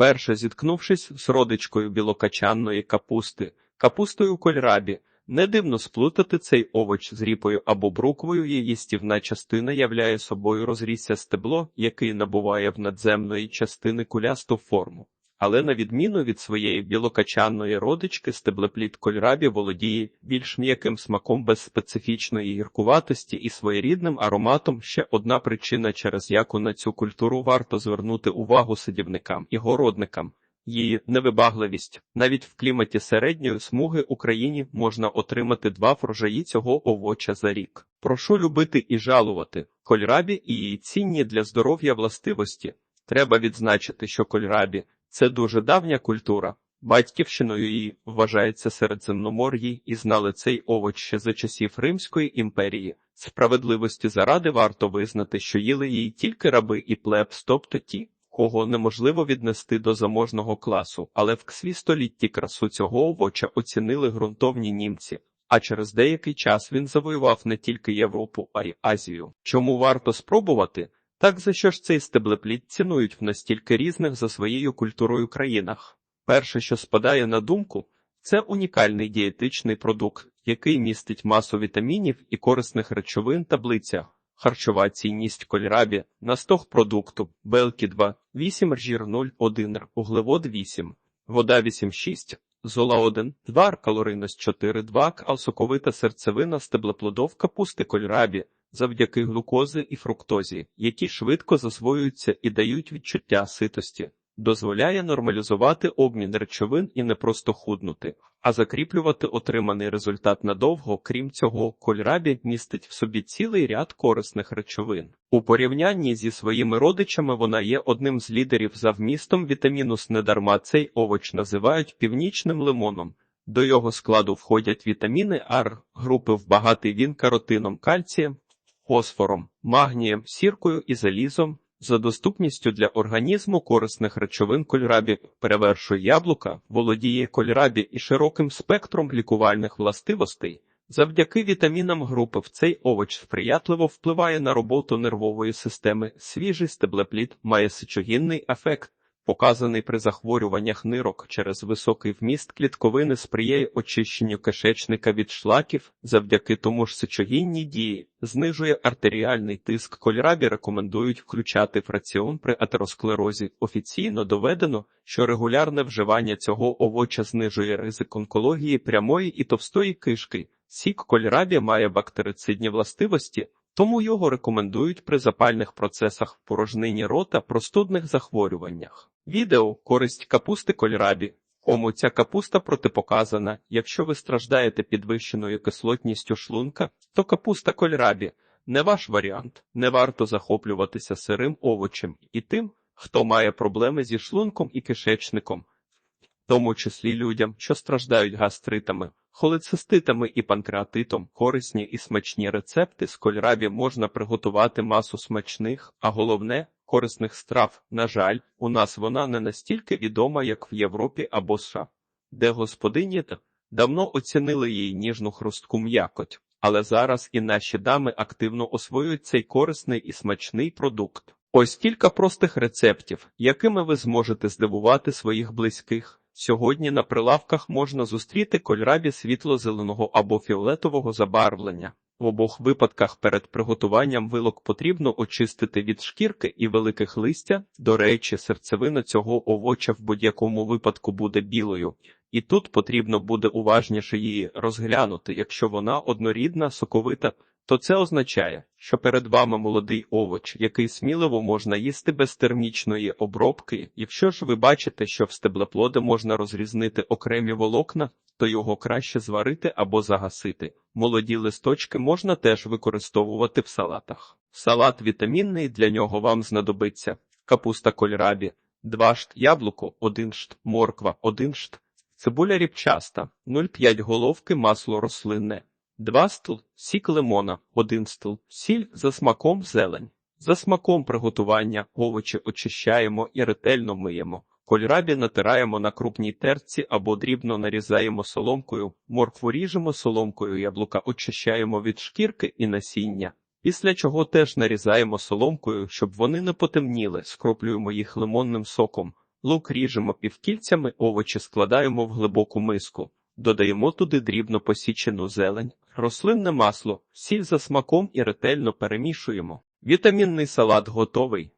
Вперше зіткнувшись з родичкою білокачанної капусти, капустою кольрабі, не дивно сплутати цей овоч з ріпою або бруквою. Її стівна частина являє собою розрісся стебло, який набуває в надземної частини кулясту форму. Але на відміну від своєї білокачанної родички, стеблеплід кольрабі володіє більш м'яким смаком без специфічної гіркуватості і своєрідним ароматом. Ще одна причина, через яку на цю культуру варто звернути увагу садівникам і городникам. Її невибагливість навіть в кліматі середньої смуги Україні можна отримати два врожаї цього овоча за рік. Прошу любити і жалувати кольрабі і її цінні для здоров'я властивості. Треба відзначити, що кольрабі це дуже давня культура. Батьківщиною її вважається Середземномор'ї і знали цей овоч ще за часів Римської імперії. Справедливості заради варто визнати, що їли її тільки раби і плебс, тобто ті, кого неможливо віднести до заможного класу, але в ксві столітті красу цього овоча оцінили ґрунтовні німці. А через деякий час він завоював не тільки Європу, а й Азію. Чому варто спробувати? Так за що ж цей стеблеплід цінують в настільки різних за своєю культурою країнах? Перше, що спадає на думку, це унікальний дієтичний продукт, який містить масу вітамінів і корисних речовин таблиця. Харчова цінність кольрабі на стог продукту белки 2, 8 жір 0, 1 углевод 8, вода 8,6, зола 1, 2 р, калорийність 4, 2 к, соковита серцевина стеблеплодов капусти кольрабі завдяки глюкози і фруктозі, які швидко засвоюються і дають відчуття ситості, дозволяє нормалізувати обмін речовин і не просто худнути, а закріплювати отриманий результат надовго. Крім цього, кольрабі містить в собі цілий ряд корисних речовин. У порівнянні зі своїми родичами вона є одним з лідерів за вмістом вітамінус недарма цей овоч називають північним лимоном. До його складу входять вітаміни АР, групи в багатий він каротином, кальцієм, фосфором, магнієм, сіркою і залізом. За доступністю для організму корисних речовин кольрабі перевершує яблука, володіє кольрабі і широким спектром лікувальних властивостей. Завдяки вітамінам групи в цей овоч сприятливо впливає на роботу нервової системи. Свіжий стеблеплід має сечогінний ефект, показаний при захворюваннях нирок через високий вміст клітковини сприяє очищенню кишечника від шлаків, завдяки тому ж сечогінній дії, знижує артеріальний тиск. Кольрабі рекомендують включати в раціон при атеросклерозі. Офіційно доведено, що регулярне вживання цього овоча знижує ризик онкології прямої і товстої кишки. Сік кольрабі має бактерицидні властивості. Тому його рекомендують при запальних процесах в порожнині рота простудних захворюваннях. Відео користь капусти кольрабі. Кому ця капуста протипоказана. Якщо ви страждаєте підвищеною кислотністю шлунка, то капуста кольрабі не ваш варіант. Не варто захоплюватися сирим овочем і тим, хто має проблеми зі шлунком і кишечником, в тому числі людям, що страждають гастритами. Холециститами і панкреатитом корисні і смачні рецепти з кольрабі можна приготувати масу смачних, а головне корисних страв. На жаль, у нас вона не настільки відома, як в Європі або США, де господині давно оцінили її ніжну хрустку м'якоть, але зараз і наші дами активно освоюють цей корисний і смачний продукт. Ось кілька простих рецептів, якими ви зможете здивувати своїх близьких. Сьогодні на прилавках можна зустріти кольрабі світло-зеленого або фіолетового забарвлення. В обох випадках перед приготуванням вилок потрібно очистити від шкірки і великих листя. До речі, серцевина цього овоча в будь-якому випадку буде білою, і тут потрібно буде уважніше її розглянути, якщо вона однорідна, соковита то це означає, що перед вами молодий овоч, який сміливо можна їсти без термічної обробки. Якщо ж ви бачите, що в стеблеплоди можна розрізнити окремі волокна, то його краще зварити або загасити. Молоді листочки можна теж використовувати в салатах. Салат вітамінний для нього вам знадобиться капуста кольрабі, 2 шт яблуко, 1 шт, морква, 1 шт, цибуля ріпчаста, 0,5 головки масло рослинне. 2 стл сік лимона, 1 стл, сіль за смаком зелень. За смаком приготування овочі очищаємо і ретельно миємо. Кольрабі натираємо на крупній терці або дрібно нарізаємо соломкою, моркву ріжемо соломкою, яблука очищаємо від шкірки і насіння. Після чого теж нарізаємо соломкою, щоб вони не потемніли, скроплюємо їх лимонним соком. Лук ріжемо півкільцями, овочі складаємо в глибоку миску. Додаємо туди дрібно посічену зелень, рослинне масло, сіль за смаком і ретельно перемішуємо. Вітамінний салат готовий.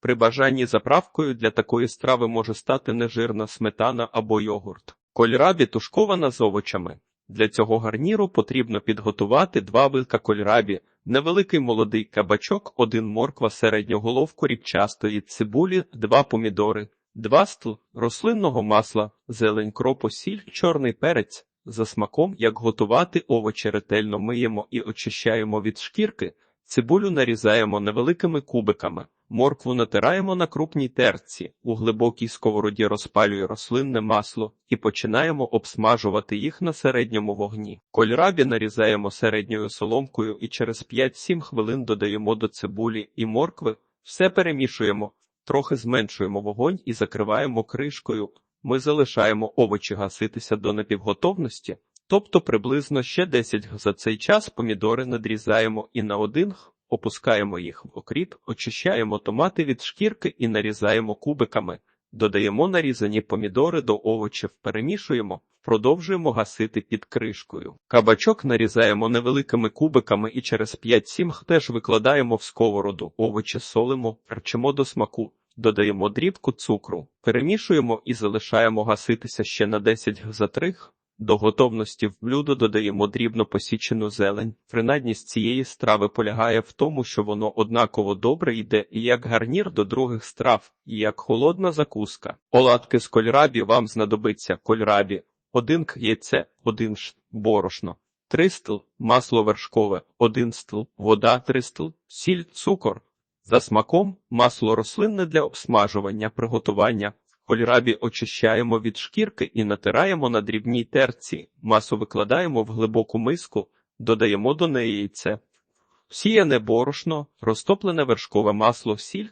При бажанні заправкою для такої страви може стати нежирна сметана або йогурт. Кольрабі тушкована з овочами. Для цього гарніру потрібно підготувати два вилка кольрабі, невеликий молодий кабачок, один морква середньоголовку ріпчастої цибулі, два помідори, два стл рослинного масла, зелень кропу, сіль, чорний перець. За смаком, як готувати овочі ретельно миємо і очищаємо від шкірки, цибулю нарізаємо невеликими кубиками. Моркву натираємо на крупній терці, у глибокій сковороді розпалює рослинне масло і починаємо обсмажувати їх на середньому вогні. Кольрабі нарізаємо середньою соломкою і через 5-7 хвилин додаємо до цибулі і моркви, все перемішуємо, трохи зменшуємо вогонь і закриваємо кришкою. Ми залишаємо овочі гаситися до напівготовності, тобто приблизно ще 10 г. За цей час помідори надрізаємо і на один. Опускаємо їх в окріп, очищаємо томати від шкірки і нарізаємо кубиками, додаємо нарізані помідори до овочів, перемішуємо, продовжуємо гасити під кришкою. Кабачок нарізаємо невеликими кубиками і через 5-7 х теж викладаємо в сковороду, овочі солимо, перчимо до смаку. Додаємо дрібку цукру, перемішуємо і залишаємо гаситися ще на 10 г за 3 х. До готовності в блюдо додаємо дрібно посічену зелень. Принадність цієї страви полягає в тому, що воно однаково добре йде і як гарнір до других страв, і як холодна закуска. Оладки з кольрабі вам знадобиться кольрабі, один к яйце, один ш борошно, три стл, масло вершкове, один стл, вода, три стл, сіль, цукор. За смаком масло рослинне для обсмажування, приготування. Кольрабі очищаємо від шкірки і натираємо на дрібній терці. Масу викладаємо в глибоку миску, додаємо до неї яйце. Сіяне борошно, розтоплене вершкове масло, сіль,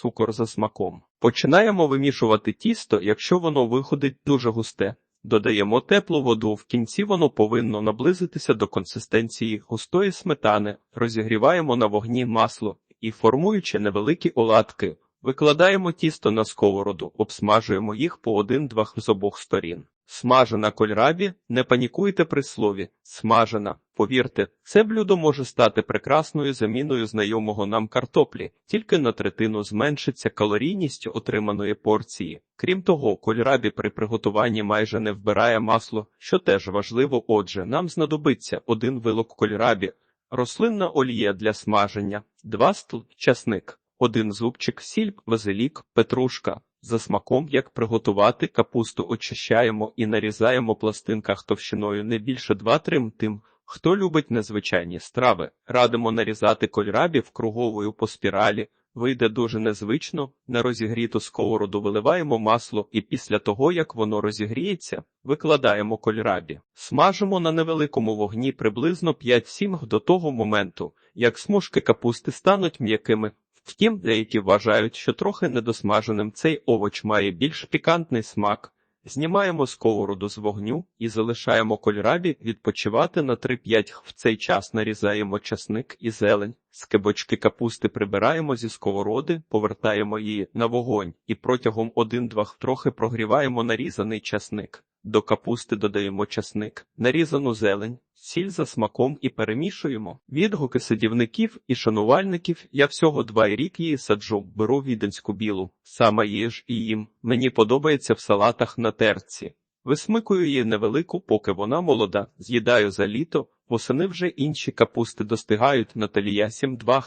цукор за смаком. Починаємо вимішувати тісто, якщо воно виходить дуже густе. Додаємо теплу воду, в кінці воно повинно наблизитися до консистенції густої сметани, розігріваємо на вогні масло і, формуючи невеликі оладки, Викладаємо тісто на сковороду, обсмажуємо їх по один-два з обох сторін. Смажена кольрабі, не панікуйте при слові, смажена. Повірте, це блюдо може стати прекрасною заміною знайомого нам картоплі, тільки на третину зменшиться калорійність отриманої порції. Крім того, кольрабі при приготуванні майже не вбирає масло, що теж важливо. Отже, нам знадобиться один вилок кольрабі, рослинна олія для смаження, два стл, часник. Один зубчик, сіль, базилік, петрушка. За смаком, як приготувати капусту, очищаємо і нарізаємо пластинках товщиною не більше 2-3 тим. Хто любить незвичайні страви, радимо нарізати кольрабів круговою по спіралі. Вийде дуже незвично. На розігріту сковороду виливаємо масло і після того, як воно розігріється, викладаємо кольрабі. Смажимо на невеликому вогні приблизно 5-7 до того моменту, як смужки капусти стануть м'якими. Втім, деякі вважають, що трохи недосмаженим цей овоч має більш пікантний смак. Знімаємо сковороду з вогню і залишаємо кольрабі відпочивати на 3-5 В цей час нарізаємо часник і зелень. Скибочки капусти прибираємо зі сковороди, повертаємо її на вогонь і протягом 1-2 трохи прогріваємо нарізаний часник. До капусти додаємо часник, нарізану зелень, сіль за смаком і перемішуємо. Відгуки садівників і шанувальників я всього два рік її саджу, беру віденську білу, саме їж і їм. Мені подобається в салатах на терці. Висмикую її невелику, поки вона молода, з'їдаю за літо, восени вже інші капусти достигають Наталія 7-2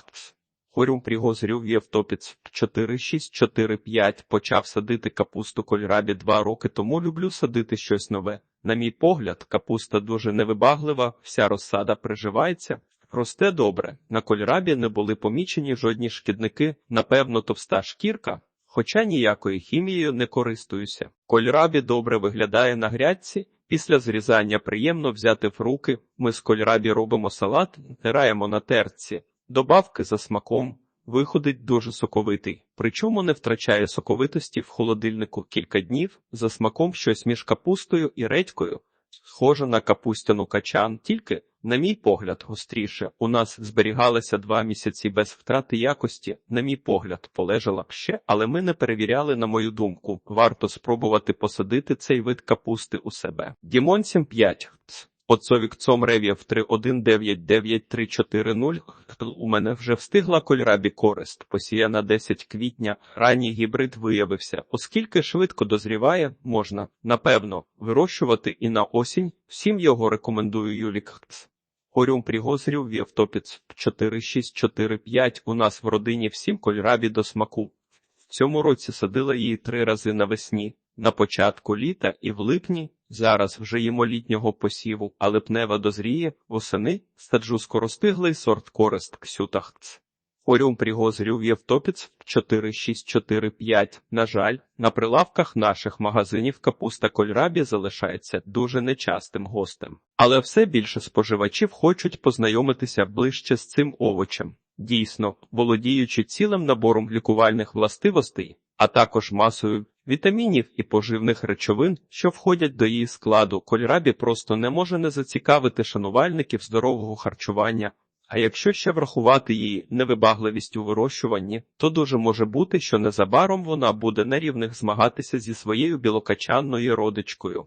Хорюм пригозрів Євтопіц 4-6-4-5 почав садити капусту кольрабі два роки тому люблю садити щось нове. На мій погляд, капуста дуже невибаглива, вся розсада приживається, росте добре. На кольрабі не були помічені жодні шкідники, напевно, товста шкірка, хоча ніякою хімією не користуюся. Кольрабі добре виглядає на грядці. Після зрізання приємно взяти в руки. Ми з кольрабі робимо салат, натираємо на терці. Добавки за смаком виходить дуже соковитий, причому не втрачає соковитості в холодильнику кілька днів, за смаком щось між капустою і редькою, схоже на капустяну качан, тільки На мій погляд, гостріше. У нас зберігалися два місяці без втрати якості. На мій погляд, полежала б ще, але ми не перевіряли, на мою думку. Варто спробувати посадити цей вид капусти у себе. Дімон 75. Отцовік цом рев'єв 3199340. У мене вже встигла кольрабі користь, посіяна 10 квітня. Ранній гібрид виявився. Оскільки швидко дозріває, можна, напевно, вирощувати і на осінь. Всім його рекомендую Юлік. Орюм Пригозрів Вєвтопіц 4645. У нас в родині всім кольрабі до смаку. В цьому році садила її три рази навесні, на початку літа і в липні. Зараз вже їмо літнього посіву, а липнева дозріє, восени саджу скоростиглий сорт корист ксютахц. Орюм Пригозрів Євтопіц 4645. На жаль, на прилавках наших магазинів капуста кольрабі залишається дуже нечастим гостем. Але все більше споживачів хочуть познайомитися ближче з цим овочем. Дійсно, володіючи цілим набором лікувальних властивостей, а також масою вітамінів і поживних речовин, що входять до її складу, кольрабі просто не може не зацікавити шанувальників здорового харчування. А якщо ще врахувати її невибагливість у вирощуванні, то дуже може бути, що незабаром вона буде на рівних змагатися зі своєю білокачанною родичкою.